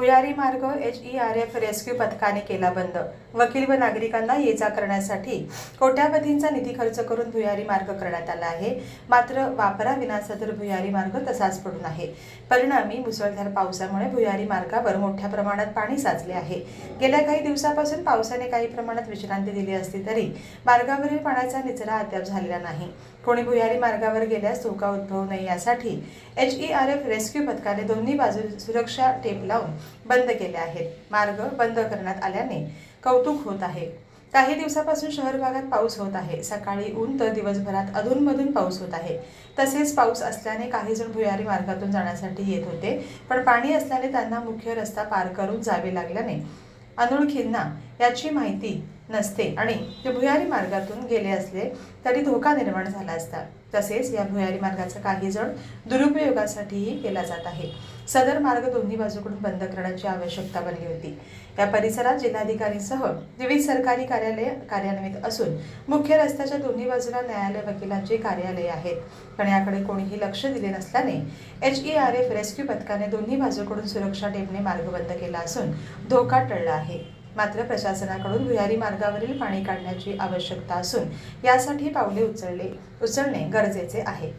भुयारी मार्ग H E R F rescue पथकाने केला बंद. वकील व नागरिकांना ये जा करण्यासाठी कोट्यावधींचा निधी खर्च करून भुयारी मार्ग करण्यात आला आहे. मात्र वापराविना सदर भुयारी मार्ग तसाच पडून आहे. परिणामी मुसळधार पावसामुळे भुयारी मार्गावर मोठ्या प्रमाणात पाणी साचले आहे. गेल्या काही दिवसापासून पावसाने काही प्रमाणात विश्रांती दिली असली तरी मार्गावरील पाण्याचा निचरा अद्याप झालेला नाही. कोणी भुयारी मार्गावर गेल्यास धोका उद्भवू नये यासाठी H E R F rescue पथकाने दोन्ही बाजू सुरक्षा टेप लावून बंद केले आहेत. मार्ग बंद करण्यात आल्याने कौतुक होत आहे. काही दिवसापासून शहर भागात पाऊस होत आहे. सकाळी ऊन तर दिवसभरात अधूनमधून पाऊस होत आहे. तसेच पाऊस असल्याने काही जण भुयारी मार्गातून जाण्यासाठी येत होते. पण पाणी असल्याने त्यांना मुख्य रस्ता पार करून जावे लागल्याने अनोळखींना याची माहिती नसते. आणि ते भुयारी मार्गातून गेले असले तरी धोका निर्माण झाला असता. तसेच या भुयारी मार्गाचा काही जण दुरुपयोगासाठीही केला जात आहे. सदर मार्ग दोन्ही बाजूकडून बंद करण्याची आवश्यकता बनली होती. या परिसरात जिल्हाधिकारीसह विविध सरकारी कार्यालय कार्यान्वित असून मुख्य रस्त्याच्या दोन्ही बाजूला न्यायालय वकिलांची कार्यालये आहेत. पण याकडे कोणीही लक्ष दिले नसल्याने H E R F rescue पथकाने दोन्ही बाजूकडून सुरक्षा टेपने मार्ग बंद केला असून धोका टळला आहे. मात्र प्रशासनाकडून भुयारी मार्गावरील पाणी काढण्याची आवश्यकता असून यासाठी पावले उचलले उचलणे गरजेचे आहे.